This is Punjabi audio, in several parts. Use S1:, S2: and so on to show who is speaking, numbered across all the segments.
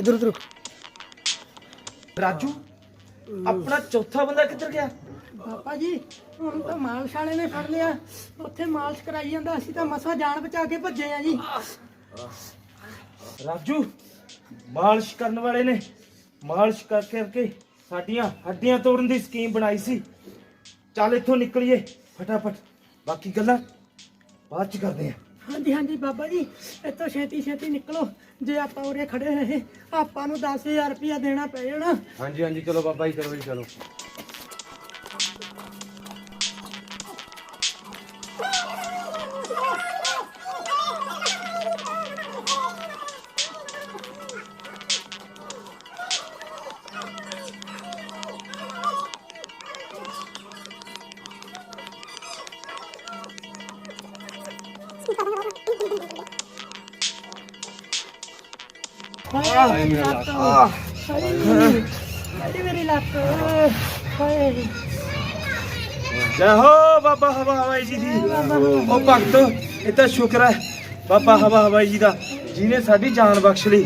S1: ਇਧਰ ਉਧਰ।
S2: ਰਾਜੂ ਆਪਣਾ ਚੌਥਾ ਬੰਦਾ ਕਿੱਧਰ ਗਿਆ?
S1: ਪਾਪਾ ਜੀ ਹੁਣ ਤਾਂ ਮਾਲਸ਼ ਵਾਲੇ ਨੇ ਫੜ ਲਿਆ। ਉੱਥੇ ਮਾਲਸ਼ ਕਰਾਈ ਜਾਂਦਾ ਅਸੀਂ ਤਾਂ ਮਸਾ ਜਾਨ ਬਚਾ ਕੇ ਭੱਜੇ ਆ ਜੀ।
S2: ਰਾਜੂ ਮਾਲਿਸ਼ ਕਰਨ ਵਾਲੇ ਨੇ। ਮਾਲਿਸ਼ ਕਰ ਕਰਕੇ ਸਾਡੀਆਂ ਹੱਡੀਆਂ ਤੋੜਨ ਦੀ ਸਕੀਮ ਬਣਾਈ ਸੀ। ਚੱਲ ਇੱਥੋਂ ਨਿਕਲੀਏ ਫਟਾਫਟ। ਬਾਕੀ ਗੱਲਾਂ ਬਾਅਦ ਚ ਕਰਦੇ ਆ।
S1: ਹਾਂਜੀ ਹਾਂਜੀ, ਬਾਬਾ ਜੀ। ਇੱਥੋਂ ਛੇਤੀ ਛੇਤੀ ਨਿਕਲੋ। ਜੇ ਆਪਾਂ ਉਰੇ ਖੜੇ ਰਹੇ, ਆਪਾਂ ਨੂੰ 10000 ਰੁਪਇਆ ਦੇਣਾ ਪੈ ਜਾਣਾ।
S3: ਹਾਂਜੀ ਹਾਂਜੀ, ਚਲੋ ਬਾਬਾ ਜੀ, ਚਲੋ ਜੀ, ਚਲੋ।
S1: ਮੇਰੀ ਲੱਤ। ਹਾਏ ਹਾਏ ਮੇਰੀ ਲੱਤ। ਹਾਏ।
S2: ਜੈ ਹੋ ਬਾਬਾ ਹਵਾ ਹਵਾਈ ਜੀ ਦੀ। ਉਹ ਭਗਤੋ ਇਹ ਤਾਂ ਸ਼ੁਕਰ ਹੈ। ਬਾਬਾ ਹਵਾ ਹਵਾਈ ਜੀ ਦਾ ਜਿਹਨੇ ਸਾਡੀ ਜਾਨ ਬਖਸ਼ ਲਈ।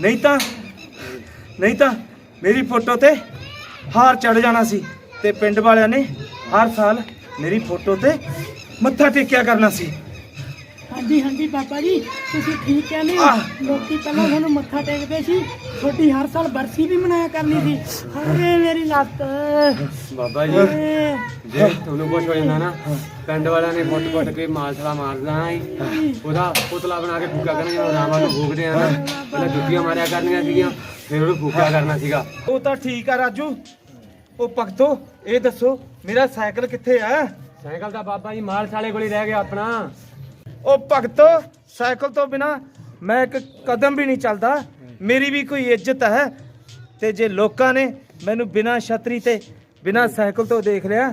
S2: ਨਹੀਂ ਤਾਂ ਨਹੀਂ ਤਾਂ ਮੇਰੀ ਫੋਟੋ ਤੇ ਹਾਰ ਚੜ ਜਾਣਾ ਸੀ ਤੇ ਪਿੰਡ ਵਾਲਿਆਂ ਨੇ ਹਰ ਸਾਲ ਮੇਰੀ ਫੋਟੋ ਤੇ ਮੱਥਾ ਟੇਕਿਆ ਕਰਨਾ ਸੀ।
S1: ਹਾਂਜੀ ਹਾਂਜੀ ਬਾਬਾ ਜੀ ਤੁਸੀਂ ਠੀਕ ਕਹਿੰਦੇ ਹੋ। ਲੋਕੀ ਪਹਿਲਾਂ ਤੁਹਾਨੂੰ ਮੱਥਾ ਟੇਕਦੇ ਸੀ ਤੁਹਾਡੀ ਹਰ ਸਾਲ ਬਰਸੀ ਵੀ ਮਨਾਇਆ ਕਰਨੀ ਸੀ। ਹਾਏ ਮੇਰੀ ਲੱਤ।
S3: ਬਾਬਾ ਜੀ
S1: ਹਾਏ।
S3: ਜੇ ਤੁਹਾਨੂੰ ਕੁਝ ਹੋ ਜਾਂਦਾ ਨਾ ਪਿੰਡ ਵਾਲਿਆਂ ਨੇ ਫੁੱਟ ਫੁੱਟ ਕੇ ਮਾਲਸਲਾ ਮਾਰ ਦੇਣਾ ਸੀ। ਉਹਦਾ ਪੁਤਲਾ ਬਣਾ ਕੇ ਫੂਕਾ ਕਰਨਾ ਜਦੋਂ ਰਾਮਾਂ ਨੂੰ ਫੂਕਦੇ ਆ ਨਾ। ਪਹਿਲਾਂ ਜੁੱਤੀਆਂ ਮਾਰਿਆ ਕਰਨੀਆਂ ਸੀਗੀਆਂ ਫਿਰ ਉਹਨੂੰ ਫੂਕਾ ਕਰਨਾ ਸੀਗਾ।
S2: ਉਹ ਤਾਂ ਠੀਕ ਆ ਰਾਜੂ ਉਹ ਭਗਤੋ ਇਹ ਦੱਸੋ ਮੇਰਾ ਸਾਈਕਲ ਕਿੱਥੇ ਆ?
S3: ਸਾਈਕਲ ਤਾਂ ਬਾਬਾ ਜੀ ਮਾਲਸਾਲੇ ਕੋਲ ਹੀ ਰਹਿ ਗਿਆ ਆਪਣਾ।
S2: ਉਹ ਭਗਤੋ ਸਾਈਕਲ ਤੋਂ ਬਿਨਾ ਮੈਂ ਇੱਕ ਕਦਮ ਵੀ ਨਹੀਂ ਚੱਲਦਾ। ਮੇਰੀ ਵੀ ਕੋਈ ਇੱਜ਼ਤ ਹੈ। ਤੇ ਜੇ ਲੋਕਾਂ ਨੇ ਮੈਨੂੰ ਬਿਨਾ ਛਤਰੀ ਤੇ ਬਿਨਾ ਸਾਈਕਲ ਤੋਂ ਦੇਖ ਲਿਆ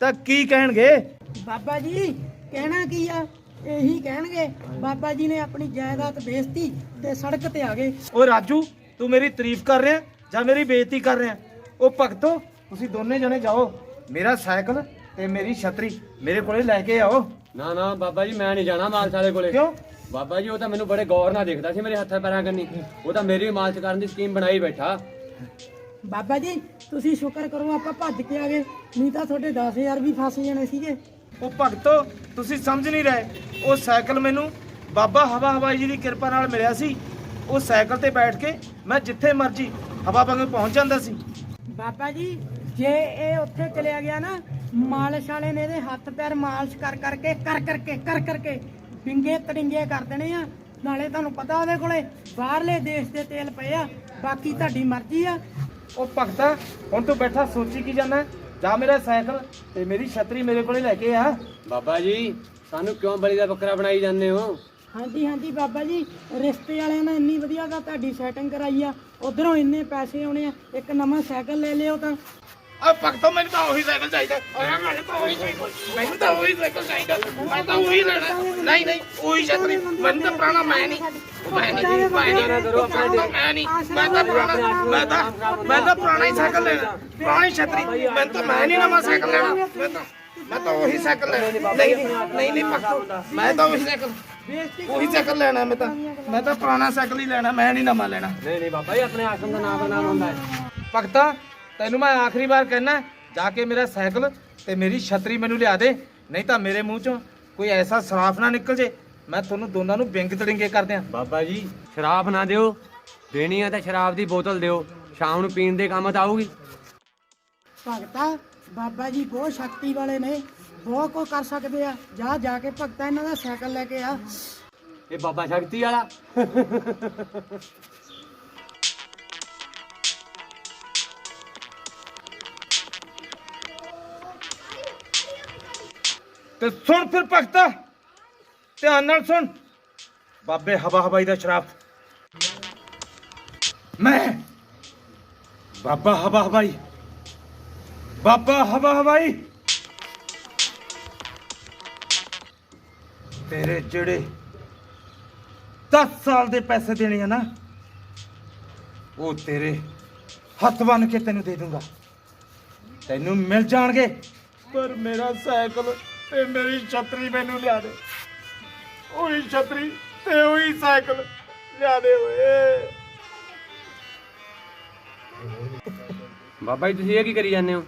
S2: ਤਾਂ ਕੀ ਕਹਿਣਗੇ?
S1: ਬਾਬਾ ਜੀ ਕਹਿਣਾ ਕੀ ਆ? ਇਹੀ ਕਹਿਣਗੇ। ਬਾਬਾ ਜੀ ਨੇ ਆਪਣੀ ਜਾਇਦਾਦ ਵੇਚਤੀ ਤੇ ਸੜਕ ਤੇ ਆ ਗਏ।
S2: ਉਹ ਰਾਜੂ ਤੂੰ ਮੇਰੀ ਤਾਰੀਫ ਕਰ ਰਿਹਾ ਜਾਂ ਮੇਰੀ ਬੇਇੱਜ਼ਤੀ ਕਰ ਰਿਹਾ? ਉਹ ਭਗਤੋ ਤੁਸੀਂ ਦੋਨੇ ਜਣੇ ਜਾਓ। ਮੇਰਾ ਸਾਈਕਲ ਤੇ ਮੇਰੀ ਛਤਰੀ ਮੇਰੇ ਕੋਲੇ ਲੈ ਕੇ ਆਓ।
S3: ਨਾ ਨਾ ਬਾਬਾ ਜੀ ਮੈਂ ਨਹੀਂ ਜਾਣਾ ਮਾਲਸਾਲੇ ਕੋਲੇ।
S2: ਕਿਉਂ?
S3: ਬਾਬਾ ਜੀ ਉਹ ਤਾਂ ਮੈਨੂੰ ਬੜੇ ਗੌਰ ਨਾਲ ਦੇਖਦਾ ਸੀ ਮੇਰੇ ਹੱਥਾਂ ਪੈਰਾਂ ਕੰਨੀ। ਉਹ ਤਾਂ ਮੇਰੀ ਮਾਲਸ਼ ਕਰਨ ਦੀ ਸਕੀਮ ਬਣਾਈ ਬੈਠਾ।
S1: ਬਾਬਾ ਜੀ ਤੁਸੀਂ ਸ਼ੁਕਰ ਕਰੋ ਆਪਾਂ ਭੱਜ ਕੇ ਆ ਗਏ। ਨਹੀਂ ਤਾਂ ਤੁਹਾਡੇ 10000 ਵੀ ਫਸ ਜਾਣੇ ਸੀਗੇ।
S2: ਉਹ ਭਗਤੋ ਤੁਸੀਂ ਸਮਝ ਨਹੀਂ ਰਹੇ। ਉਹ ਸਾਈਕਲ ਮੈਨੂੰ ਬਾਬਾ ਹਵਾ ਹਵਾਈ ਜੀ ਦੀ ਕਿਰਪਾ ਨਾਲ ਮਿਲਿਆ ਸੀ। ਉਹ ਸਾਈਕਲ ਤੇ ਬੈਠ ਕੇ ਮੈਂ ਜਿੱਥੇ ਮਰਜ਼ੀ ਹਵਾ ਵਾਂਗੂ ਪਹੁੰਚ ਜਾਂਦਾ ਸੀ।
S1: ਬਾਬਾ ਜੀ ਜੇ ਇਹ ਉੱਥੇ ਚਲਿਆ ਗਿਆ ਨਾ ਮਾਲਿਸ਼ ਵਾਲੇ ਨੇ ਇਹਦੇ ਹੱਥ ਪੈਰ ਮਾਲਿਸ਼ ਕਰ ਕਰਕੇ ਕਰ ਕਰਕੇ ਕਰ ਕਰਕੇ ਵਿੰਗੇ ਤੜਿੰਗੇ ਕਰ ਦੇਣੇ ਆ। ਨਾਲੇ ਤੁਹਾਨੂੰ ਪਤਾ ਉਹਦੇ ਕੋਲੇ ਬਾਹਰਲੇ ਦੇਸ਼ ਦੇ ਤੇਲ ਪਏ ਆ ਬਾਕੀ ਤੁਹਾਡੀ ਮਰਜ਼ੀ ਆ।
S2: ਉਹ ਭਗਤਾ ਹੁਣ ਤੂੰ ਬੈਠਾ ਸੋਚੀ ਕੀ ਜਾਂਦਾ? ਜਾ ਮੇਰਾ ਸਾਈਕਲ ਤੇ ਮੇਰੀ ਛਤਰੀ ਮੇਰੇ ਕੋਲੇ ਲੈ ਕੇ ਆ।
S3: ਬਾਬਾ ਜੀ ਸਾਨੂੰ ਕਿਉਂ ਬਲੀ ਦਾ ਬੱਕਰਾ ਬਣਾਈ ਜਾਂਦੇ ਹੋ?
S1: ਹਾਂਜੀ ਹਾਂਜੀ ਬਾਬਾ ਜੀ ਰਿਸ਼ਤੇ ਵਾਲਿਆਂ ਨੇ ਇੰਨੀ ਵਧੀਆ ਤਾਂ ਤੁਹਾਡੀ ਸੈਟਿੰਗ ਕਰਾਈ ਆ। ਉਧਰੋਂ ਇੰਨੇ ਪੈਸੇ ਆਉਣੇ ਆ ਇੱਕ ਨਵਾਂ ਸਾਈਕਲ ਲੈ ਲਿਓ ਤਾਂ।
S2: ਓ ਭਗਤੋ, ਮੈਨੂੰ ਤਾਂ ਉਹੀ ਸਾਈਕਲ ਚਾਹੀਦਾ। ਓਏ ਮੈਨੂੰ ਤਾਂ ਉਹੀ ਸਾਈਕਲ। ਮੈਨੂੰ ਤਾਂ ਉਹੀ ਸਾਈਕਲ ਚਾਹੀਦਾ। ਮੈਂ ਤਾਂ ਉਹੀ ਲੈਣਾ। ਨਹੀਂ ਨਹੀਂ, ਉਹੀ ਛਤਰੀ ਮੈਨੂੰ ਤਾਂ ਪੁਰਾਣਾ ਮੈਂ ਨਹੀਂ। ਮੈਂ ਨਹੀਂ ਮੈਂ ਨਹੀਂ ਮੈਂ ਨਹੀਂ। ਮੈਂ ਤਾਂ ਪੁਰਾਣਾ, ਮੈਂ ਤਾਂ ਮੈਂ ਤਾਂ ਪੁਰਾਣਾ ਹੀ ਸਾਈਕਲ ਲੈਣਾ। ਪੁਰਾਣੀ ਛਤਰੀ ਮੈਨੂੰ ਤਾਂ ਮੈਂ ਨਹੀਂ ਨਵਾਂ ਸਾਈਕਲ ਲੈਣਾ। ਮੈਂ ਤਾਂ ਮੈਂ ਤਾਂ ਉਹੀ ਸਾਈਕਲ ਲੈਣਾ। ਨਹੀਂ ਨਹੀਂ ਨਹੀਂ ਭਗਤੋ, ਮੈਂ ਤਾਂ ਉਹੀ ਸਾਈਕਲ ਉਹੀ ਸਾਈਕਲ ਲੈਣਾ ਮੈਂ ਤਾਂ। ਮੈਂ ਤਾਂ ਪੁਰਾਣਾ ਸਾਈਕਲ ਹੀ ਲੈਣਾ। ਮੈਂ ਨਹੀਂ ਨਵਾਂ ਲੈਣਾ।
S3: ਨਹੀਂ ਨਹੀਂ ਬਾਬਾ ਜੀ, ਆਪਣੇ ਆਸ਼ਰਮ ਦਾ ਨਾਮ ਬਨਾਮ ਹੁੰਦਾ ਹੈ
S2: ਭਗਤਾ ਤੈਨੂੰ ਮੈਂ ਆਖਰੀ ਵਾਰ ਕਹਿਣਾ ਜਾ ਕੇ ਮੇਰਾ ਸਾਈਕਲ ਤੇ ਮੇਰੀ ਛਤਰੀ ਮੈਨੂੰ ਲਿਆ ਦੇ ਨਹੀਂ ਤਾਂ ਮੇਰੇ ਮੂੰਹ ਚੋਂ ਕੋਈ ਐਸਾ ਸਰਾਫ ਨਾ ਨਿਕਲ ਜੇ। ਮੈਂ ਤੁਹਾਨੂੰ ਦੋਨਾਂ ਨੂੰ ਬਿੰਗ ਤੜਿੰਗੇ ਕਰ ਦਿਆਂ।
S3: ਬਾਬਾ ਜੀ ਸ਼ਰਾਬ ਨਾ ਦਿਓ। ਦੇਣੀ ਆ ਤਾਂ ਸ਼ਰਾਬ ਦੀ ਬੋਤਲ ਦਿਓ। ਸ਼ਾਮ ਨੂੰ ਪੀਣ ਦੇ ਕੰਮ ਤਾਂ ਆਊਗੀ।
S1: ਭਗਤਾ ਬਾਬਾ ਜੀ ਬਹੁਤ ਸ਼ਕਤੀ ਵਾਲੇ ਨੇ। ਬਹੁਤ ਕੁਝ ਕਰ ਸਕਦੇ ਆ। ਜਾ ਜਾ ਕੇ ਭਗਤਾ ਇਹਨਾਂ ਦਾ ਸਾਈਕਲ ਲੈ ਕੇ ਆ।
S3: ਇਹ ਬਾਬਾ ਸ਼ਕਤੀ ਵਾਲਾ।
S2: ਤੇ ਸੁਣ ਫਿਰ ਭਗਤਾ, ਧਿਆਨ ਨਾਲ ਸੁਣ। ਬਾਬੇ ਹਵਾ ਹਵਾਈ ਦਾ ਸ਼ਰਾਫ ਮੈਂ ਬਾਬਾ ਹਵਾ ਹਵਾਈ, ਬਾਬਾ ਹਵਾ ਹਵਾਈ। ਤੇਰੇ ਜਿਹੜੇ 10 ਸਾਲ ਦੇ ਪੈਸੇ ਦੇਣੇ ਆ ਨਾ, ਉਹ ਤੇਰੇ ਹੱਥ ਬੰਨ ਕੇ ਤੈਨੂੰ ਦੇ ਦੂੰਗਾ। ਤੈਨੂੰ ਮਿਲ ਜਾਣਗੇ। ਪਰ ਮੇਰਾ ਸਾਈਕਲ ਤੇ ਮੇਰੀ ਛਤਰੀ ਮੈਨੂੰ ਲਿਆ ਦੇ। ਉਹੀ ਛਤਰੀ ਤੇ ਉਹੀ ਸਾਈਕਲ ਲਿਆ ਦੇ ਓਏ।
S3: ਬਾਬਾ ਜੀ ਤੁਸੀਂ ਇਹ ਕੀ ਕਰੀ ਜਾਂਦੇ ਹੋ?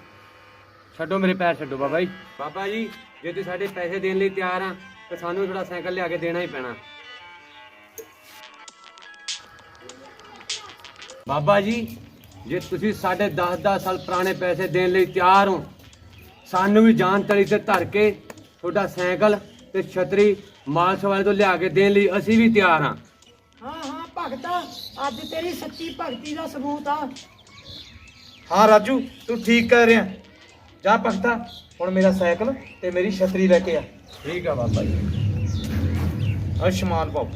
S3: ਛੱਡੋ ਮੇਰੇ ਪੈਰ ਛੱਡੋ ਬਾਬਾ ਜੀ। ਬਾਬਾ ਜੀ ਜੇ ਤੁਸੀਂ ਸਾਡੇ ਪੈਸੇ ਦੇਣ ਲਈ ਤਿਆਰ ਆ ਤਾਂ ਸਾਨੂੰ ਥੋੜਾ ਸਾਈਕਲ ਲਿਆ ਕੇ ਦੇਣਾ ਹੀ ਪੈਣਾ। ਬਾਬਾ ਜੀ ਜੇ ਤੁਸੀਂ ਸਾਡੇ 10-10 ਸਾਲ ਪੁਰਾਣੇ ਪੈਸੇ ਦੇਣ ਲਈ ਤਿਆਰ ਹੋ ਸਾਨੂੰ ਵੀ ਜਾਨ ਤਲੀ ਤੇ ਧਰ ਕੇ ਤੁਹਾਡਾ ਸਾਈਕਲ ਤੇ ਛਤਰੀ ਵਾਲੇ ਤੋਂ ਲਿਆ ਕੇ ਦੇਣ ਲਈ ਅਸੀਂ ਵੀ ਤਿਆਰ ਹਾਂ।
S1: ਹਾਂ ਹਾਂ ਭਗਤਾ ਅੱਜ ਤੇਰੀ ਸੱਚੀ ਭਗਤੀ ਦਾ ਸਬੂਤ ਆ।
S2: ਹਾਂ ਰਾਜੂ ਤੂੰ ਠੀਕ ਕਹਿ ਰਿਹਾ। ਜਾ ਭਗਤਾ ਹੁਣ ਮੇਰਾ ਸਾਈਕਲ ਤੇ ਮੇਰੀ ਛਤਰੀ ਲੈ ਕੇ ਆ।
S3: ਠੀਕ ਆ ਬਾਬਾ ਜੀ।
S2: ਅਸ਼ਮਾਨ ਪਾਓ।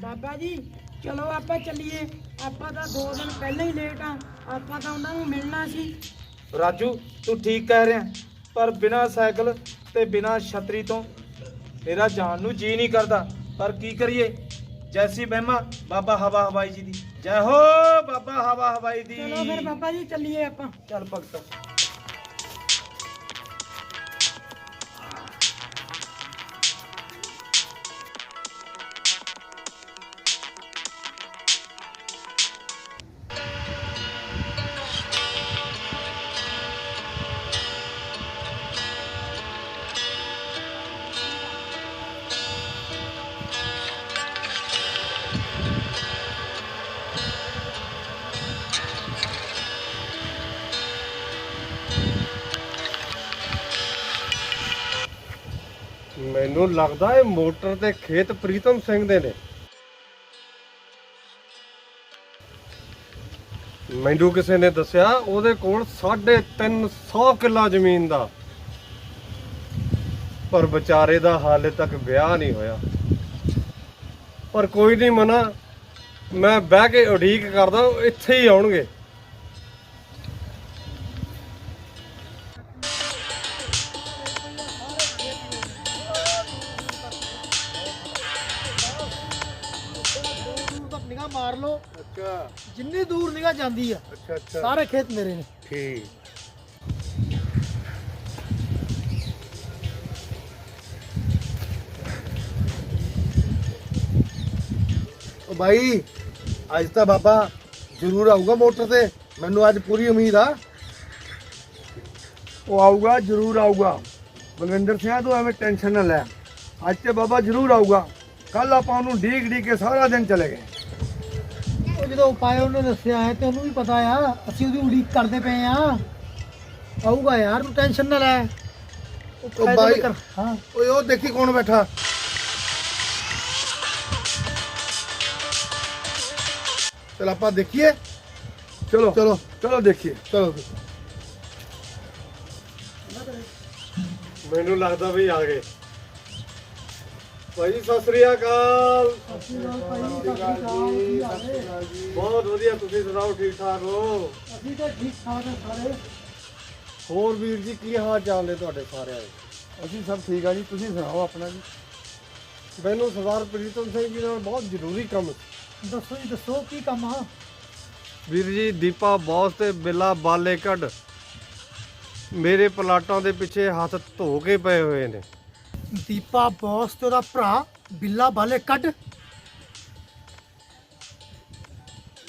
S1: ਬਾਬਾ ਜੀ ਚਲੋ ਆਪਾਂ ਚੱਲੀਏ। ਆਪਾਂ ਤਾਂ 2 ਦਿਨ ਪਹਿਲਾਂ ਹੀ ਲੇਟ ਆ। ਆਪਾਂ ਤਾਂ ਉਹਨਾਂ ਨੂੰ ਮਿਲਣਾ ਸੀ।
S2: ਰਾਜੂ ਤੂੰ ਠੀਕ ਕਹਿ ਰਿਹਾ ਪਰ ਬਿਨਾ ਸਾਈਕਲ ਤੇ ਬਿਨਾ ਛਤਰੀ ਤੋਂ ਮੇਰਾ ਜਾਣ ਨੂੰ ਜੀ ਨਹੀਂ ਕਰਦਾ। ਪਰ ਕੀ ਕਰੀਏ? ਜੈਸੀ ਮਹਿਮਾ ਬਾਬਾ ਹਵਾ ਹਵਾਈ ਜੀ ਦੀ। ਜੈ ਹੋ ਬਾਬਾ ਹਵਾ ਹਵਾਈ ਦੀ।
S1: ਚਲੋ ਫਿਰ ਬਾਬਾ ਜੀ ਚੱਲੀਏ ਆਪਾਂ।
S2: ਚੱਲ ਭਗਤਾ।
S4: ਮੈਨੂੰ ਲੱਗਦਾ ਇਹ ਮੋਟਰ ਤੇ ਖੇਤ ਪ੍ਰੀਤਮ ਸਿੰਘ ਦੇ ਨੇ। ਮੈਨੂੰ ਕਿਸੇ ਨੇ ਦੱਸਿਆ, ਉਹਦੇ ਕੋਲ 350 ਕਿੱਲਾ ਜ਼ਮੀਨ ਦਾ। ਪਰ ਵਿਚਾਰੇ ਦਾ ਹਾਲੇ ਤੱਕ ਵਿਆਹ ਨਹੀਂ ਹੋਇਆ। ਪਰ ਕੋਈ ਨਹੀਂ ਮਨਾ, ਮੈਂ ਬਹਿ ਕੇ ਉਡੀਕ ਕਰਦਾ ਇੱਥੇ ਹੀ ਆਉਣਗੇ।
S5: ਜਾਂਦੀ ਆ।
S4: ਅੱਛਾ ਅੱਛਾ।
S5: ਸਾਰੇ ਖੇਤ ਮੇਰੇ ਨੇ।
S4: ਠੀਕ।
S6: ਉਹ ਭਾਈ ਅੱਜ ਤਾਂ ਬਾਬਾ ਜ਼ਰੂਰ ਆਊਗਾ ਮੋਟਰ ਤੇ। ਮੈਨੂੰ ਅੱਜ ਪੂਰੀ ਉਮੀਦ ਆ। ਉਹ ਆਊਗਾ ਜ਼ਰੂਰ ਆਊਗਾ। ਬਲਵਿੰਦਰ ਸਿੰਘ ਤੂੰ ਐਵੇਂ ਟੈਨਸ਼ਨ ਨਾ ਲੈ। ਅੱਜ ਤੇ ਬਾਬਾ ਜ਼ਰੂਰ ਆਊਗਾ। ਕੱਲ ਆਪਾਂ ਉਹਨੂੰ ਡੀਕ ਡੀਕ ਕੇ ਸਾਰਾ ਦਿਨ ਚਲੇ ਗਏ।
S5: ਉਹ ਜਦੋਂ ਉਪਾਅ ਉਹਨੇ ਦੱਸਿਆ ਹੈ ਤੇ ਉਹਨੂੰ ਵੀ ਪਤਾ ਆ ਅਸੀਂ ਉਹਦੀ ਉਡੀਕ ਕਰਦੇ ਪਏ ਆ। ਆਊਗਾ ਯਾਰ ਤੂੰ ਟੈਨਸ਼ਨ ਨਾ ਲੈ। ਉਹ ਫਾਇਦਾ
S6: ਬਾਈ-
S5: ਨਾ ਕਰ ਹਾਂ।
S6: ਓਏ ਉਹ ਦੇਖੀ ਕੌਣ ਬੈਠਾ? ਚਲ ਆਪਾਂ ਦੇਖੀਏ। ਚਲੋ। ਚਲੋ ਚਲੋ ਦੇਖੀਏ। ਚਲੋ।
S4: ਮੈਨੂੰ ਲੱਗਦਾ ਵੀ ਆ ਗਏ। ਭਾਈ ਸਤਿ ਸ੍ਰੀ ਅਕਾਲ। ਬਹੁਤ ਵਧੀਆ ਤੁਸੀਂ ਸੁਣਾਓ ਠੀਕ ਠਾਕ ਹੋ?
S5: ਅਸੀਂ ਤਾਂ ਠੀਕ ਠਾਕ ਆ ਸਾਰੇ।
S4: ਹੋਰ ਵੀਰ ਜੀ ਕੀ ਹਾਲ ਚਾਲ ਨੇ ਤੁਹਾਡੇ ਸਾਰਿਆਂ ਦੇ?
S6: ਅਸੀਂ ਸਭ ਠੀਕ ਆ ਜੀ ਤੁਸੀਂ ਸੁਣਾਓ ਆਪਣਾ ਜੀ?
S4: ਮੈਨੂੰ ਸਰਦਾਰ ਪ੍ਰੀਤਮ ਸਿੰਘ ਜੀ ਨਾਲ ਬਹੁਤ ਜ਼ਰੂਰੀ ਕੰਮ
S5: ਦੱਸੋ ਜੀ ਦੱਸੋ ਕੀ ਕੰਮ ਆ?
S4: ਵੀਰ ਜੀ ਦੀਪਾ ਬੌਸ ਤੇ ਬਿੱਲਾ ਬਾਲੇ ਕੱਢ ਮੇਰੇ ਪਲਾਟਾਂ ਦੇ ਪਿੱਛੇ ਹੱਥ ਧੋ ਕੇ ਪਏ ਹੋਏ ਨੇ।
S5: ਦੀਪਾ ਬੌਸ ਤੇ ਉਹਦਾ ਭਰਾ ਬਿੱਲਾ ਬਾਲੇ ਕੱਢ।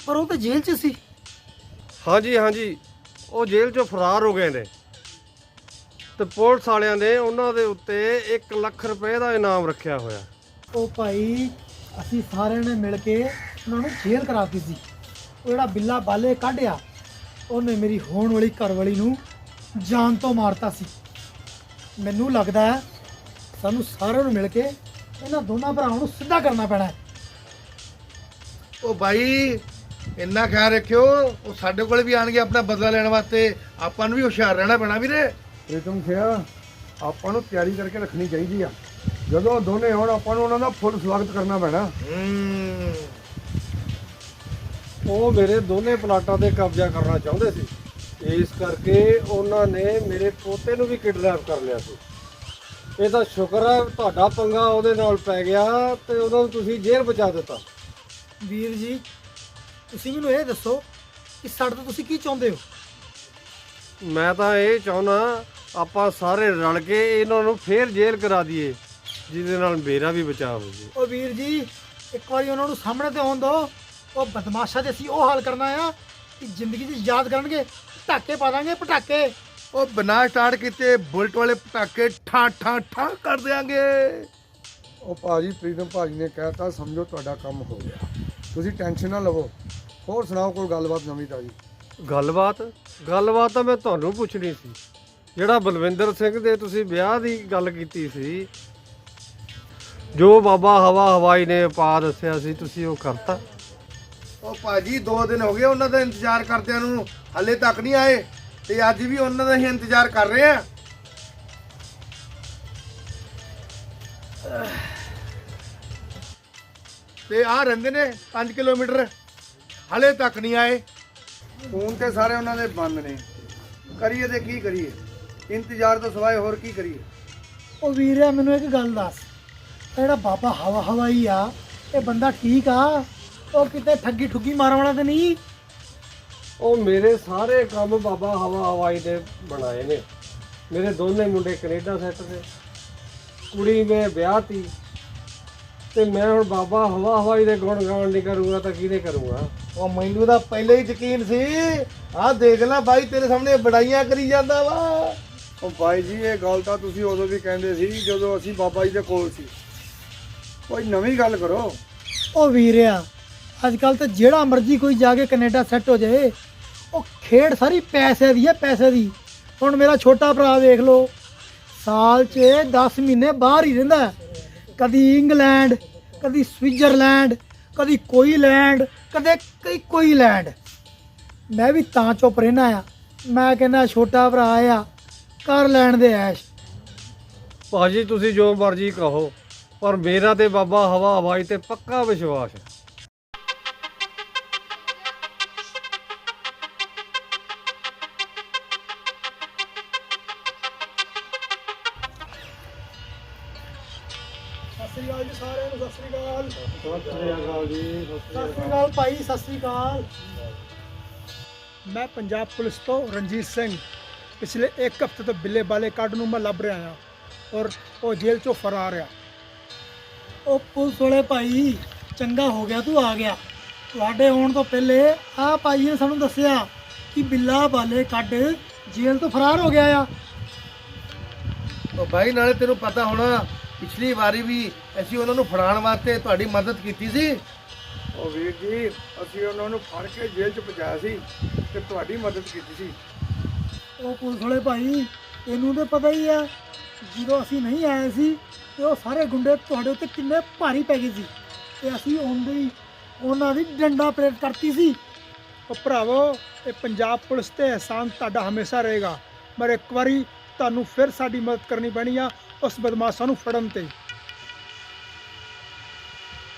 S5: ਪਰ ਉਹ ਤਾਂ ਜੇਲ੍ਹ 'ਚ ਸੀ।
S4: ਹਾਂਜੀ ਹਾਂਜੀ। ਉਹ ਜੇਲ੍ਹ ਚੋਂ ਫਰਾਰ ਹੋ ਗਏ ਨੇ। ਤੇ ਪੁਲਿਸ ਵਾਲਿਆਂ ਨੇ ਉਹਨਾਂ ਦੇ ਉੱਤੇ 1 ਲੱਖ ਰੁਪਏ ਦਾ ਇਨਾਮ ਰੱਖਿਆ ਹੋਇਆ।
S5: ਉਹ ਭਾਈ ਅਸੀਂ ਸਾਰਿਆਂ ਨੇ ਮਿਲ ਕੇ ਉਹਨਾਂ ਨੂੰ ਜੇਲ੍ਹ ਕਰਾਤੀ ਸੀ। ਉਹ ਜਿਹੜਾ ਬਿੱਲਾ ਬਾਲੇ ਕੱਢਿਆ ਉਹਨੇ ਮੇਰੀ ਹੋਣ ਵਾਲੀ ਘਰਵਾਲੀ ਨੂੰ ਜਾਨ ਤੋਂ ਮਾਰਤਾ ਸੀ। ਮੈਨੂੰ ਲੱਗਦਾ ਹੈ ਸਾਨੂੰ ਸਾਰਿਆਂ ਨੂੰ ਮਿਲ ਕੇ ਇਹਨਾਂ ਦੋਨਾਂ ਭਰਾਵਾਂ ਨੂੰ ਸਿੱਧਾ ਕਰਨਾ ਪੈਣਾ ਹੈ।
S6: ਉਹ ਭਾਈ ਇੰਨਾ ਖਿਆਲ ਰੱਖਿਓ ਉਹ ਸਾਡੇ ਕੋਲੇ ਵੀ ਆਣਗੇ ਆਪਣਾ ਬਦਲਾ ਲੈਣ ਵਾਸਤੇ। ਆਪਾਂ ਨੂੰ ਵੀ ਹੁਸ਼ਿਆਰ ਰਹਿਣਾ ਪੈਣਾ ਵੀਰੇ।
S4: ਪ੍ਰੀਤਮ ਸਿਆ ਆਪਾਂ ਨੂੰ ਤਿਆਰੀ ਕਰਕੇ ਰੱਖਣੀ ਚਾਹੀਦੀ ਆ। ਜਦੋਂ ਦੋਨੇ ਆਉਣ ਆਪਾਂ ਨੂੰ ਉਹਨਾਂ ਦਾ ਫੁੱਲ ਸਵਾਗਤ ਕਰਨਾ ਪੈਣਾ।
S6: ਹੂੰ।
S4: ਉਹ ਮੇਰੇ ਦੋਨੇ ਪਲਾਟਾਂ ਤੇ ਕਬਜ਼ਾ ਕਰਨਾ ਚਾਹੁੰਦੇ ਸੀ। ਇਸ ਕਰਕੇ ਉਹਨਾਂ ਨੇ ਮੇਰੇ ਪੋਤੇ ਨੂੰ ਵੀ ਕਿਡਨੈਪ ਕਰ ਲਿਆ ਸੀ। ਇਹ ਤਾਂ ਸ਼ੁਕਰ ਹੈ ਤੁਹਾਡਾ ਪੰਗਾ ਉਹਦੇ ਨਾਲ ਪੈ ਗਿਆ ਤੇ ਉਹਨਾਂ ਨੂੰ ਤੁਸੀਂ ਜੇਲ੍ਹ ਬਚਾ ਦਿੱਤਾ।
S5: ਵੀਰ ਜੀ ਤੁਸੀਂ ਮੈਨੂੰ ਇਹ ਦੱਸੋ ਕਿ ਸਾਡੇ ਤੋਂ ਤੁਸੀਂ ਕੀ ਚਾਹੁੰਦੇ ਹੋ?
S4: ਮੈਂ ਤਾਂ ਇਹ ਚਾਹੁੰਦਾ ਆਪਾਂ ਸਾਰੇ ਰਲ ਕੇ ਇਹਨਾਂ ਨੂੰ ਫੇਰ ਜੇਲ੍ਹ ਕਰਾ ਦਈਏ ਜਿਹਦੇ ਨਾਲ ਮੇਰਾ ਵੀ ਬਚਾਅ ਹੋ ਜੇ
S5: ਉਹ ਵੀਰ ਜੀ ਇੱਕ ਵਾਰੀ ਉਹਨਾਂ ਨੂੰ ਸਾਹਮਣੇ ਤੇ ਆਉਣ ਦਿਓ ਉਹ ਬਦਮਾਸ਼ਾਂ ਦੇ ਅਸੀਂ ਉਹ ਹਾਲ ਕਰਨਾ ਆ ਕਿ ਜ਼ਿੰਦਗੀ 'ਚ ਯਾਦ ਕਰਨਗੇ ਪਟਾਕੇ ਪਾ ਦਾਂਗੇ ਪਟਾਕੇ।
S7: ਉਹ ਬਿਨਾ ਸਟਾਰਟ ਕੀਤੇ ਬੁਲਟ ਵਾਲੇ ਪਟਾਕੇ ਠਾਂ ਠਾਂ ਠਾਂ ਕਰ ਦਿਆਂਗੇ। ਉਹ ਭਾਜੀ ਪ੍ਰੀਤਮ ਭਾਜੀ ਨੇ ਕਹਿਤਾ ਸਮਝੋ ਤੁਹਾਡਾ ਕੰਮ ਹੋ ਗਿਆ। ਤੁਸੀਂ ਟੈਨਸ਼ਨ ਨਾ ਲਵੋ। ਹੋਰ ਸੁਣਾਓ ਕੋਈ ਗੱਲਬਾਤ ਨਵੀਂ ਤਾਜੀ?
S4: ਗੱਲਬਾਤ? ਗੱਲਬਾਤ ਤਾਂ ਮੈਂ ਤੁਹਾਨੂੰ ਪੁੱਛਣੀ ਸੀ। ਜਿਹੜਾ ਬਲਵਿੰਦਰ ਸਿੰਘ ਦੇ ਤੁਸੀਂ ਵਿਆਹ ਦੀ ਗੱਲ ਕੀਤੀ ਸੀ ਜੋ ਬਾਬਾ ਹਵਾ ਹਵਾਈ ਨੇ ਪਾ ਦੱਸਿਆ ਸੀ ਤੁਸੀਂ ਉਹ ਕਰਤਾ?
S7: ਉਹ ਭਾਜੀ 2 ਦਿਨ ਹੋ ਗਏ ਉਹਨਾਂ ਦਾ ਇੰਤਜ਼ਾਰ ਕਰਦਿਆਂ ਨੂੰ। ਹੱਲੇ ਤੱਕ ਨਹੀਂ ਆਏ। ਤੇ ਅੱਜ ਵੀ ਉਹਨਾਂ ਦਾ ਹੀ ਇੰਤਜ਼ਾਰ ਕਰ ਰਹੇ ਆ। ਤੇ ਆ ਰਹਿੰਦੇ ਨੇ 5 ਕਿਲੋਮੀਟਰ, ਹਲੇ ਤੱਕ ਨਹੀਂ ਆਏ। ਫੋਨ ਤੇ ਸਾਰੇ ਉਹਨਾਂ ਦੇ ਬੰਦ ਨੇ। ਕਰੀਏ ਤੇ ਕੀ ਕਰੀਏ? ਇੰਤਜ਼ਾਰ ਤੋਂ ਸਿਵਾਏ ਹੋਰ ਕੀ ਕਰੀਏ?
S5: ਉਹ ਵੀਰਿਆ ਮੈਨੂੰ ਇੱਕ ਗੱਲ ਦੱਸ। ਜਿਹੜਾ ਬਾਬਾ ਹਵਾ ਹਵਾਈ ਆ, ਇਹ ਬੰਦਾ ਠੀਕ ਆ? ਉਹ ਕਿਤੇ ਠੱਗੀ ਠੁੱਗੀ ਮਾਰਨ ਵਾਲਾ ਤੇ ਨਹੀਂ?
S4: ਉਹ ਮੇਰੇ ਸਾਰੇ ਕੰਮ ਬਾਬਾ ਹਵਾ ਹਵਾਈ ਦੇ ਬਣਾਏ ਨੇ। ਮੇਰੇ ਦੋਨੇ ਮੁੰਡੇ ਕੈਨੇਡਾ ਸੈੱਟ ਨੇ। ਕੁੜੀ ਮੈਂ ਵਿਆਹਤੀ ਤੇ। ਮੈਂ ਹੁਣ ਬਾਬਾ ਹਵਾ ਹਵਾਈ ਦੇ ਗੁਣ ਗਾਉਣ ਨਹੀਂ ਕਰੂੰਗਾ ਤਾਂ ਕਿਹਦੇ ਕਰੂੰਗਾ?
S7: ਉਹ ਮੈਨੂੰ ਤਾਂ ਪਹਿਲੇ ਹੀ ਯਕੀਨ ਸੀ। ਆਹ ਦੇਖ ਲੈ ਬਾਈ ਤੇਰੇ ਸਾਹਮਣੇ ਬੜਾਈਆਂ ਕਰੀ ਜਾਂਦਾ ਵਾ। ਉਹ ਬਾਈ ਜੀ ਇਹ ਗੱਲ ਤਾਂ ਤੁਸੀਂ ਉਦੋਂ ਵੀ ਕਹਿੰਦੇ ਸੀ ਜਦੋਂ ਅਸੀਂ ਬਾਬਾ ਜੀ ਦੇ ਕੋਲ ਸੀ। ਕੋਈ ਨਵੀਂ ਗੱਲ ਕਰੋ।
S5: ਉਹ ਵੀਰਿਆ ਅੱਜ ਕੱਲ ਤਾਂ ਜਿਹੜਾ ਮਰਜ਼ੀ ਕੋਈ ਜਾ ਕੇ ਕੈਨੇਡਾ ਸੈੱਟ ਹੋ ਜਾਏ, ਉਹ ਖੇਡ ਸਾਰੀ ਪੈਸੇ ਦੀ ਹੈ, ਪੈਸੇ ਦੀ। ਹੁਣ ਮੇਰਾ ਛੋਟਾ ਭਰਾ ਵੇਖ ਲਓ, ਸਾਲ 'ਚ 10 ਮਹੀਨੇ ਬਾਹਰ ਹੀ ਰਹਿੰਦਾ ਕਦੀ ਇੰਗਲੈਂਡ, ਕਦੀ ਸਵਿਟਜ਼ਰਲੈਂਡ, ਕਦੀ ਕੋਈ ਲੈਂਡ, ਕਦੇ ਕਈ ਕੋਈ ਲੈਂਡ। ਮੈਂ ਵੀ ਤਾਂ ਚੁੱਪ ਰਹਿਣਾ ਆ। ਮੈਂ ਕਹਿੰਦਾ ਛੋਟਾ ਭਰਾ ਆ, ਕਰ ਲੈਣ ਦੇ ਐਸ਼।
S4: ਭਾਜੀ ਤੁਸੀਂ ਜੋ ਮਰਜ਼ੀ ਕਹੋ, ਪਰ ਮੇਰਾ ਤੇ ਬਾਬਾ ਹਵਾ ਹਵਾਈ ਤੇ ਪੱਕਾ ਵਿਸ਼ਵਾਸ ਹੈ।
S5: ਸ੍ਰੀ ਅਕਾਲ ਜੀ ਸਾਰਿਆਂ ਨੂੰ ਸਤਿ ਸ੍ਰੀ ਅਕਾਲ।
S4: ਸਤਿ ਸ੍ਰੀ ਅਕਾਲ ਜੀ
S5: ਸਤਿ ਸ੍ਰੀ ਅਕਾਲ। ਭਾਈ ਸਤਿ ਸ੍ਰੀ ਅਕਾਲ।
S8: ਮੈਂ ਪੰਜਾਬ ਪੁਲਿਸ ਤੋਂ ਰਣਜੀਤ ਸਿੰਘ। ਪਿਛਲੇ 1 ਹਫ਼ਤੇ ਤੋਂ ਬਿੱਲੇ ਬਾਲੇ ਕੱਢ ਨੂੰ ਮੈਂ ਲੱਭ ਰਿਹਾ ਹਾਂ ਔਰ ਉਹ ਜੇਲ੍ਹ ਚੋਂ ਫਰਾਰ ਆ।
S5: ਉਹ ਪੁਲਿਸ ਵਾਲੇ ਭਾਈ ਚੰਗਾ ਹੋ ਗਿਆ ਤੂੰ ਆ ਗਿਆ। ਤੁਹਾਡੇ ਆਉਣ ਤੋਂ ਪਹਿਲੇ ਆ ਭਾਈ ਨੇ ਸਾਨੂੰ ਦੱਸਿਆ ਕਿ ਬਿੱਲਾ ਬਾਲੇ ਕੱਢ ਜੇਲ੍ਹ ਤੋਂ ਫਰਾਰ ਹੋ ਗਿਆ ਆ।
S7: ਉਹ ਬਾਈ ਨਾਲੇ ਤੈਨੂੰ ਪਤਾ ਹੋਣਾ ਪਿਛਲੀ ਵਾਰੀ ਵੀ ਅਸੀਂ ਉਹਨਾਂ ਨੂੰ ਫੜਾਉਣ ਵਾਸਤੇ ਤੁਹਾਡੀ ਮਦਦ ਕੀਤੀ ਸੀ? ਉਹ ਵੀਰ ਜੀ ਅਸੀਂ ਉਹਨਾਂ ਨੂੰ ਫੜ ਕੇ ਜੇਲ੍ਹ 'ਚ ਪਹੁੰਚਾਇਆ ਸੀ ਤੇ ਤੁਹਾਡੀ ਮਦਦ ਕੀਤੀ ਸੀ।
S5: ਉਹ ਪੁਲਿਸ ਵਾਲੇ ਭਾਈ ਇਹਨੂੰ ਤੇ ਪਤਾ ਹੀ ਆ ਜਦੋਂ ਅਸੀਂ ਨਹੀਂ ਆਏ ਸੀ ਤੇ ਉਹ ਸਾਰੇ ਗੁੰਡੇ ਤੁਹਾਡੇ ਉੱਤੇ ਕਿੰਨੇ ਭਾਰੀ ਪੈ ਗਏ ਸੀ ਤੇ ਅਸੀਂ ਆਉਂਦੇ ਹੀ ਉਹਨਾਂ ਦੀ ਡੰਡਾ ਪਰੇਡ ਕਰਤੀ ਸੀ।
S8: ਉਹ ਭਰਾਵੋ ਇਹ ਪੰਜਾਬ ਪੁਲਿਸ ਤੇ ਅਹਿਸਾਨ ਤੁਹਾਡਾ ਹਮੇਸ਼ਾ ਰਹੇਗਾ। ਪਰ ਇੱਕ ਵਾਰੀ ਤੁਹਾਨੂੰ ਫਿਰ ਸਾਡੀ ਮਦਦ ਕਰਨੀ ਪੈਣੀ ਆ ਉਸ ਬਦਮਾਸ਼ਾਂ ਨੂੰ ਫੜਨ ਤੇ।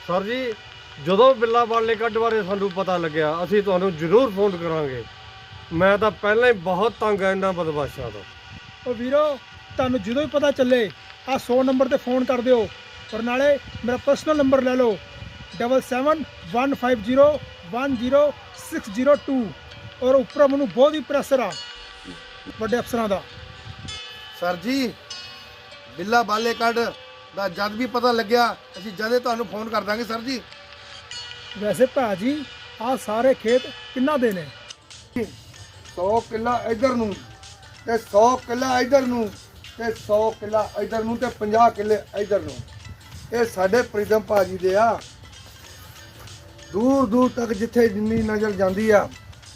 S4: ਸਰ ਜੀ ਜਦੋਂ ਬਿੱਲਾ ਬਾਲੇ ਕੱਢ ਬਾਰੇ ਸਾਨੂੰ ਪਤਾ ਲੱਗਿਆ ਅਸੀਂ ਤੁਹਾਨੂੰ ਜ਼ਰੂਰ ਫੋਨ ਕਰਾਂਗੇ। ਮੈਂ ਤਾਂ ਪਹਿਲਾਂ ਹੀ ਬਹੁਤ ਤੰਗ ਆ ਇਹਨਾਂ ਬਦਮਾਸ਼ਾਂ ਤੋਂ।
S8: ਉਹ ਵੀਰੋ ਤੁਹਾਨੂੰ ਜਦੋਂ ਵੀ ਪਤਾ ਚੱਲੇ ਆ 100 ਨੰਬਰ ਤੇ ਫੋਨ ਕਰ ਦਿਓ। ਪਰ ਨਾਲੇ ਮੇਰਾ ਪਰਸਨਲ ਨੰਬਰ ਲੈ ਲਓ। 7715010602 ਔਰ ਉੱਪਰ ਮੈਨੂੰ ਬਹੁਤ ਹੀ ਪ੍ਰੈਸ਼ਰ ਆ ਵੱਡੇ ਅਫਸਰਾਂ ਦਾ।
S7: ਸਰ ਜੀ ਬਿੱਲਾ ਬਾਲੇ ਕੱਢ ਦਾ ਜਦ ਵੀ ਪਤਾ ਲੱਗਿਆ ਅਸੀਂ ਜਦੇ ਤੁਹਾਨੂੰ ਫੋਨ ਕਰ ਦਾਂਗੇ ਸਰ ਜੀ।
S8: ਵੈਸੇ ਭਾਜੀ ਆ ਸਾਰੇ ਖੇਤ ਕਿੰਨਾ ਦੇ ਨੇ?
S7: 100 ਕਿੱਲਾ ਇਧਰ ਨੂੰ ਤੇ 100 ਕਿੱਲਾ ਇਧਰ ਨੂੰ ਤੇ 100 ਕਿੱਲਾ ਇਧਰ ਨੂੰ ਤੇ 50 ਕਿੱਲੇ ਇਧਰ ਨੂੰ। ਇਹ ਸਾਡੇ ਪ੍ਰੀਤਮ ਭਾਜੀ ਦੇ ਆ। ਦੂਰ ਦੂਰ ਤੱਕ ਜਿੱਥੇ ਜਿੰਨੀ ਨਜ਼ਰ ਜਾਂਦੀ ਆ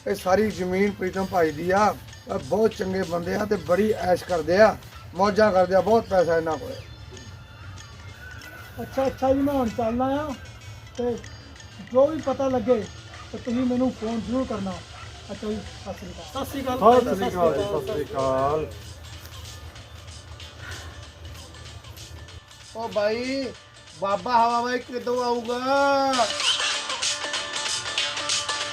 S7: ਇਹ ਸਾਰੀ ਜ਼ਮੀਨ ਪ੍ਰੀਤਮ ਭਾਜੀ ਦੀ ਆ। ਬਹੁਤ ਚੰਗੇ ਬੰਦੇ ਆ ਤੇ ਬੜੀ ਐਸ਼ ਕਰਦੇ ਆ ਮੌਜਾਂ ਕਰਦੇ ਆ ਬਹੁਤ ਪੈਸਾ ਇਹਨਾਂ ਕੋਲ।
S8: ਅੱਛਾ ਅੱਛਾ ਜੀ ਮੈਂ ਹੁਣ ਚੱਲਣਾ ਆ ਤੇ ਜੋ ਵੀ ਪਤਾ ਲੱਗੇ ਤੇ ਤੁਸੀਂ ਮੈਨੂੰ ਫੋਨ ਜ਼ਰੂਰ ਕਰਨਾ। ਅੱਛਾ ਜੀ ਸਤਿ ਸ੍ਰੀ ਅਕਾਲ।
S5: ਸਤਿ ਸ੍ਰੀ ਅਕਾਲ। ਭਾਈ,
S4: ਸਤਿ ਸ੍ਰੀ ਅਕਾਲ ਜੀ, ਸਤਿ ਸ੍ਰੀ ਅਕਾਲ।
S7: ਓ ਭਾਈ ਬਾਬਾ ਹਵਾ ਬਾਈ ਕਿਦੋਂ ਆਊਗਾ?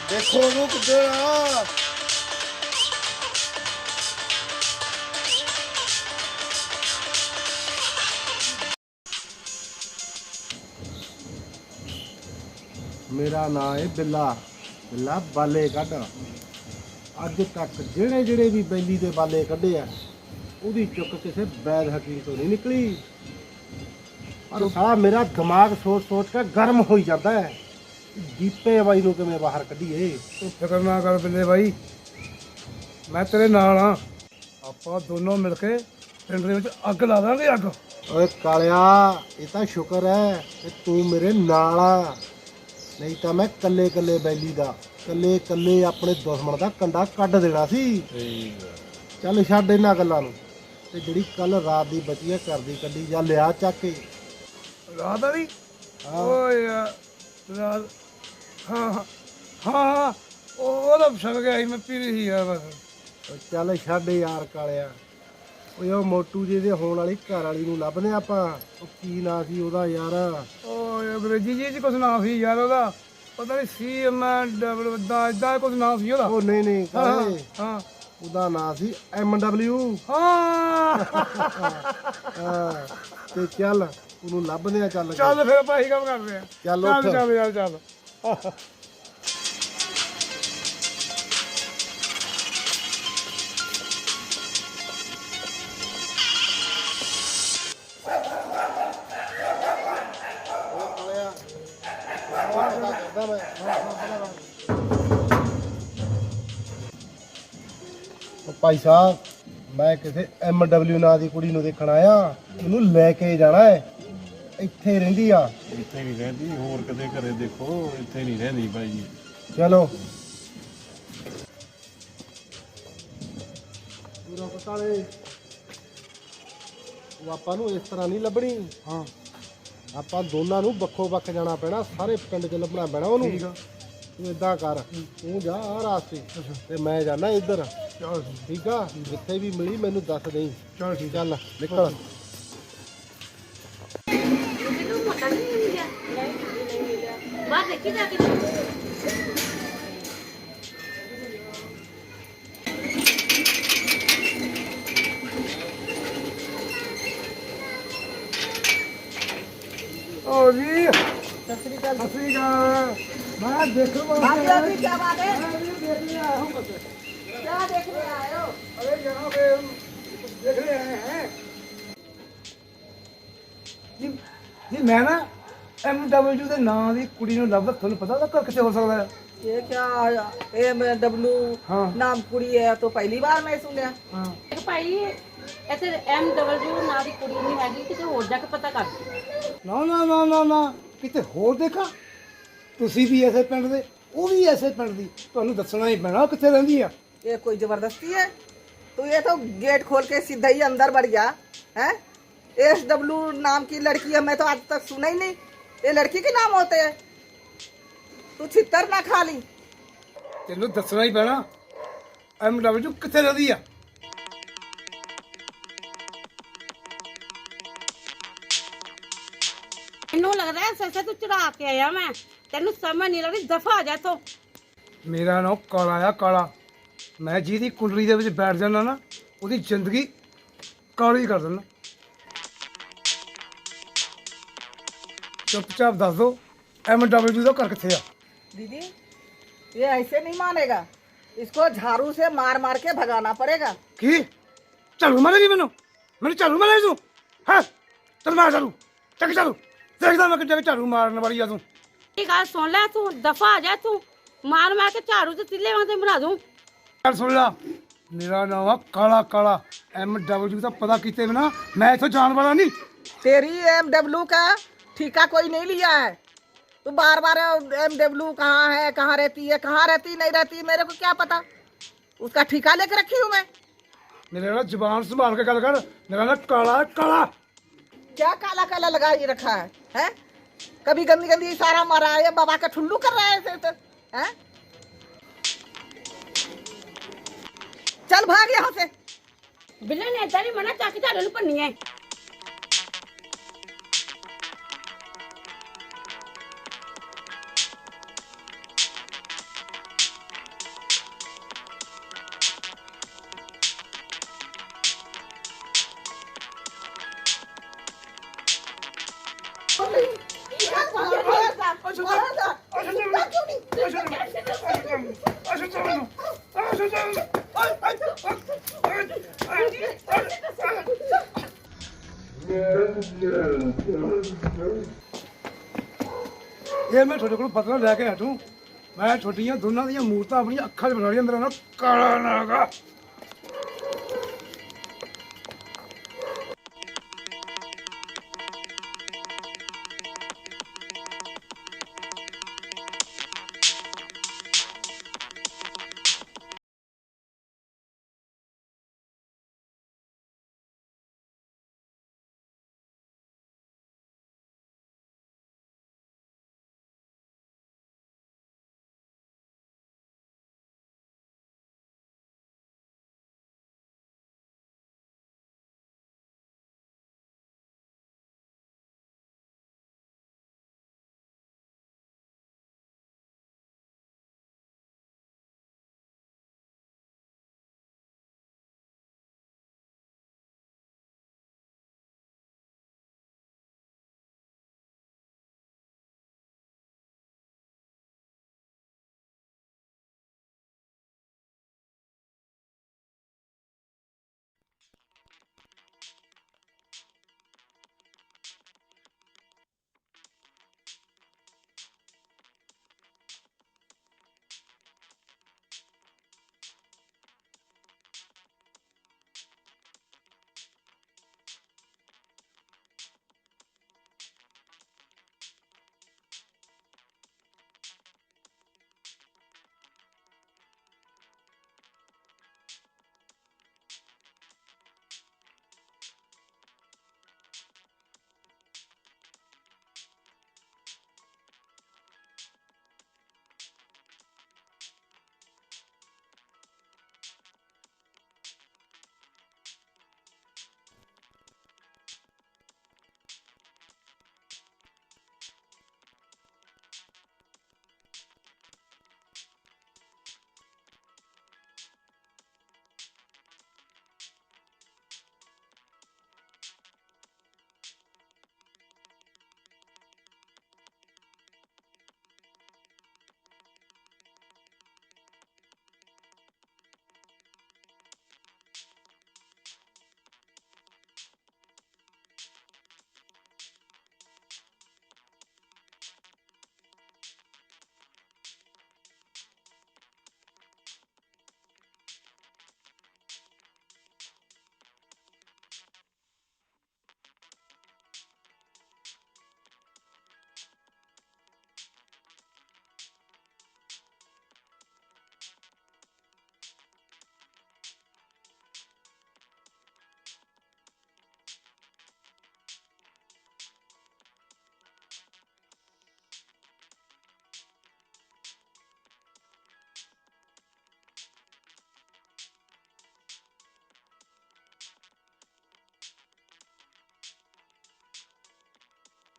S7: ਦੇਖੋ ਉਹ ਕਿੱਧਰ ਆ ਮੇਰਾ ਨਾਮ ਹੈ ਬਿੱਲਾ। ਬਿੱਲਾ ਬਾਲੇ ਕੱਢ। ਅੱਜ ਤੱਕ ਜਿਹੜੇ ਜਿਹੜੇ ਵੀ ਬੈਲੀ ਦੇ ਬਾਲੇ ਕੱਢੇ ਆ ਉਹਦੀ ਚੁੱਕ ਕਿਸੇ ਬੈਦ ਹਕੀਮ ਤੋਂ ਨਹੀਂ ਨਿਕਲੀ।
S9: ਪਰ ਸਾਲਾ ਮੇਰਾ ਦਿਮਾਗ ਸੋਚ ਸੋਚ ਕੇ ਗਰਮ ਹੋਈ ਜਾਂਦਾ ਹੈ। ਦੀਪੇ ਬਾਈ ਨੂੰ ਕਿਵੇਂ ਬਾਹਰ ਕੱਢੀਏ?
S10: ਤੂੰ ਫਿਕਰ ਨਾ ਕਰ ਬਿੱਲੇ ਬਾਈ। ਮੈਂ ਤੇਰੇ ਨਾਲ ਆ ਆਪਾਂ ਦੋਨੋਂ ਮਿਲ ਕੇ ਪਿੰਡ ਦੇ ਵਿੱਚ ਅੱਗ ਲਾ ਦਾਂਗੇ ਅੱਗ।
S9: ਓਏ ਕਾਲਿਆ ਇਹ ਤਾਂ ਸ਼ੁਕਰ ਹੈ ਕਿ ਤੂੰ ਮੇਰੇ ਨਾਲ ਆ। ਨਹੀਂ ਤਾਂ ਮੈਂ ਕੱਲੇ ਕੱਲੇ ਬੈਲੀ ਦਾ ਕੱਲੇ ਕੱਲੇ ਆਪਣੇ ਦੁਸ਼ਮਣ ਦਾ ਕੰਡਾ ਕੱਢ ਦੇਣਾ ਸੀ। ਚੱਲ ਛੱਡ ਇਹਨਾਂ ਗੱਲਾਂ ਨੂੰ। ਤੇ ਜਿਹੜੀ ਕੱਲ ਰਾਤ ਦੀ ਬਚੀ ਹੈ ਕਰਦੀ ਕੱਢੀ ਜਾਂ ਲਿਆ ਚੱਕ ਕੇ।
S10: ਰਾਤ ਵਾਲੀ? ਓਏ ਯਾਰ, ਰਾਤ ਹਾਂ ਹਾਂ ਹਾਂ ਹਾਂ ਉਹ ਉਹਦਾ ਛਕ ਗਿਆ ਸੀ ਮੈਂ ਪੀ ਰਹੀ ਸੀ ਯਾਰ ਬਸ।
S9: ਚੱਲ ਛੱਡ ਯਾਰ ਕਾਲਿਆ। ਓਏ ਉਹ ਮੋਟੂ ਜੀ ਦੇ ਹੋਣ ਵਾਲੀ ਘਰ ਵਾਲੀ ਨੂੰ ਲੱਭਦੇ ਆਪਾਂ। ਉਹ ਕੀ ਨਾਂ ਸੀ ਉਹਦਾ ਯਾਰ?
S10: ਓਏ ਅੰਗਰੇਜ਼ੀ ਜੀ ਚ ਕੁਛ ਨਾਂ ਸੀ ਯਾਰ ਉਹਦਾ। ਪਤਾ ਨਹੀਂ ਸੀ ਐਮ ਡਬਲ ਦਾ ਇਦਾਂ ਕੁਛ ਨਾਂ ਸੀ ਉਹਦਾ।
S9: ਉਹ ਨਹੀਂ ਨਹੀਂ
S10: ਹਾਂ
S9: ਕਾਲੇ
S10: ਹਾਂ।
S9: ਉਹਦਾ ਨਾਂ ਸੀ ਐਮ ਡਬਲਿਊ
S10: ਹਾਂ।
S9: ਤੇ ਚੱਲ ਉਹਨੂੰ ਲੱਭਦੇ ਆ ਚੱਲ।
S10: ਚੱਲ ਫਿਰ ਭਾਈ ਕੰਮ ਕਰਦੇ ਆ
S9: ਚੱਲ
S10: ਚੱਲ। ਚੱਲ ਚੱਲ।
S9: ਭਾਈ ਸਾਹਿਬ ਮੈਂ ਕਿਸੇ ਐਮ ਡਬਲਿਊ ਨਾਂ ਦੀ ਕੁੜੀ ਨੂੰ ਦੇਖਣ ਆਇਆ ਉਹਨੂੰ ਲੈ ਕੇ ਜਾਣਾ ਹੈ। ਇੱਥੇ ਰਹਿੰਦੀ ਆ।
S4: ਇੱਥੇ ਨਹੀਂ ਰਹਿੰਦੀ ਹੋਰ ਕਿਤੇ ਘਰੇ ਦੇਖੋ ਇੱਥੇ ਨਹੀਂ ਰਹਿੰਦੀ ਬਾਈ ਜੀ।
S9: ਚਲੋ। ਪੂਰਾ ਪਤਾ ਲੈ ਉਹ ਆਪਾਂ ਨੂੰ ਇਸ ਤਰ੍ਹਾਂ ਨਹੀਂ ਲੱਭਣੀ।
S10: ਹਾਂ।
S9: ਆਪਾਂ ਦੋਨਾਂ ਨੂੰ ਵੱਖੋ ਵੱਖ ਜਾਣਾ ਪੈਣਾ ਸਾਰੇ ਪਿੰਡ 'ਚ ਲੱਭਣਾ ਪੈਣਾ ਉਹਨੂੰ।
S10: ਠੀਕ ਆ।
S9: ਤੂੰ ਇਦਾਂ ਕਰ ਤੂੰ ਜਾ ਆ ਰਾਸਤੇ ਤੇ ਮੈਂ ਜਾਣਾ ਇੱਧਰ।
S10: ਚੱਲ
S9: ਠੀਕ ਆ ਜਿੱਥੇ ਵੀ ਮਿਲੀ ਮੈਨੂੰ ਦੱਸ ਦੇਈਂ।
S10: ਚੱਲ ਠੀਕ
S9: ਚੱਲ ਨਿਕਲ।
S11: ਬਾਹਰ ਦੇਖੀ ਜਾ ਕੇ।
S10: ਓ ਜੀ? ਸਤਿ ਸ੍ਰੀ ਅਕਾਲ। ਸਤਿ ਸ੍ਰੀ ਅਕਾਲ। ਮੈਂ ਦੇਖੋ
S12: ਹਾਂਜੀ ਕੀ ਬਾਤ ਹੈ।
S10: क्या देखने आए हो अरे यहाँ पे हम देखने आए हैं ਜੀ ਜੀ ਮੈਂ ਨਾ ਐਮ ਡਬਲਯੂ ਦੇ ਨਾਂ ਦੀ ਕੁੜੀ ਨੂੰ ਲੱਭਦਾ ਤੁਹਾਨੂੰ ਪਤਾ ਉਹਦਾ ਘਰ ਕਿੱਥੇ ਹੋ ਸਕਦਾ ਹੈ
S12: ਇਹ ਕੀ ਐਮ ਡਬਲੂ
S10: ਹਾਂ
S12: ਨਾਮ ਕੁੜੀ ਹੈ ਤਾਂ ਪਹਿਲੀ ਵਾਰ ਮੈਂ ਸੁਣਿਆ
S10: ਹਾਂ
S11: ਇੱਕ ਭਾਈ ਇੱਥੇ ਐਮ ਡਬਲਯੂ ਨਾਂ ਦੀ ਕੁੜੀ ਨਹੀਂ ਹੈਗੀ ਕਿਤੇ ਹੋਰ ਜਾ ਕੇ ਪਤਾ ਕਰ
S10: ਨਾ ਨਾ ਨਾ ਨਾ ਨਾ ਕਿਤੇ ਹੋਰ ਦੇਖਾ ਤੁਸੀਂ ਵੀ ਐਸੇ ਪਿੰਡ ਦੇ ਉਹ ਵੀ ਐਸੇ ਪਿੰਡ ਦੀ ਤੁਹਾਨੂੰ ਦੱਸਣਾ ਹੀ ਪੈਣਾ ਉਹ ਕਿੱਥੇ ਰਹਿੰਦੀ ਆ
S12: ये कोई जबरदस्ती है तो ये तो गेट खोल के सीधा ही अंदर बढ़ गया है एस डब्ल्यू नाम की लड़की है मैं तो आज तक सुना ही नहीं ये लड़की के नाम होते हैं तू छितर ना खा ली
S10: ਤੈਨੂੰ ਦੱਸਣਾ ਹੀ ਪੈਣਾ ਐਮ ਡਬਲਯੂ ਕਿੱਥੇ ਰਹਿੰਦੀ ਆ
S11: ਮੈਨੂੰ ਲੱਗਦਾ ਹੈ ਸੱਸੇ ਤੂੰ ਚੜਾ ਕੇ ਆਇਆ ਮੈਂ ਤੈਨੂੰ ਸਮਝ ਨਹੀਂ ਲੱਗਦੀ ਦਫਾ ਆ ਜਾ ਇੱਥੋਂ
S10: ਮੇਰਾ ਨਾਮ ਕਾਲਾ ਆ ਕਾਲਾ ਮੈਂ ਜਿਹਦੀ ਕੁੰਡਲੀ ਦੇ ਵਿੱਚ ਬੈਠ ਜਾਣਾ ਨਾ ਉਹਦੀ ਜ਼ਿੰਦਗੀ ਕਾਲੀ ਕਰ ਦਿੰਦਾ ਚੁੱਪਚਾਪ ਦੱਸ ਦੋ ਐਮ ਡਬਲਯੂ ਦਾ ਘਰ ਕਿੱਥੇ ਆ
S12: दीदी ये ऐसे नहीं मानेगा इसको झाड़ू से मार मार के भगाना पड़ेगा
S10: ਕੀ ਝਾੜੂ ਮਾਰੇਗੀ ਮੈਨੂੰ ਮੈਨੂੰ ਝਾੜੂ ਮਾਰੇ ਤੂੰ ਹਾਂ ਚੱਲ ਮਾਰ ਝਾੜੂ ਚੱਕ ਝਾੜੂ ਦੇਖਦਾ ਮੈਂ ਕਿੱਥੇ ਝਾੜੂ ਮਾਰਨ ਵਾਲੀ ਆ ਤੂੰ
S11: ਇਹ ਗੱਲ ਸੁਣ ਲੈ ਤੂੰ ਦਫਾ ਆ ਜਾ ਤੂੰ ਮਾਰ ਮਾਰ ਕੇ ਝਾੜੂ ਤੇ ਤਿੱਲੇ ਵਾਂਗ ਤੇ ਬਣਾ ਦੂੰ
S10: ਚੱਲ ਸੁਣ ਲਾ ਮੇਰਾ ਨਾਮ ਆ ਕਾਲਾ ਕਾਲਾ ਐਮ ਡਬਲਯੂ ਦਾ ਪਤਾ ਕੀਤੇ ਬਿਨਾ ਮੈਂ ਇੱਥੋਂ ਜਾਣ ਵਾਲਾ ਨਹੀਂ
S12: तेरी एम डब्ल्यू का ठीका कोई नहीं लिया है तू बार बार एम डब्ल्यू कहाँ है कहाँ रहती है कहाँ रहती नहीं रहती मेरे को क्या पता उसका ठीका लेके रखी हूँ मैं
S10: ਮੇਰੇ ਨਾਲ ਜ਼ੁਬਾਨ ਸੰਭਾਲ ਕੇ ਗੱਲ ਕਰ ਮੇਰਾ ਨਾਮ ਕਾਲਾ ਕਾਲਾ
S12: क्या काला काला लगा ये रखा है हैं कभी गंदी गंदी इशारा मारा है ये बाबा का ठुल्लू कर रहा है ऐसे तो हैं चल भाग यहाँ से
S11: बिल्ला ने ऐसा नहीं मना चाकी चालू भन्नी
S10: है ਮੈਂ ਤੁਹਾਡੇ ਕੋਲ ਬਦਲਾ ਲੈ ਕੇ ਹਟੂ ਮੈਂ ਤੁਹਾਡੀਆਂ ਦੋਨਾਂ ਦੀਆਂ ਮੂਰਤਾਂ ਆਪਣੀਆਂ ਅੱਖਾਂ 'ਚ ਬਣਾ ਲਈ ਅੰਦਰ ਨਾ ਕਾਲਾ ਨਾਗਾ।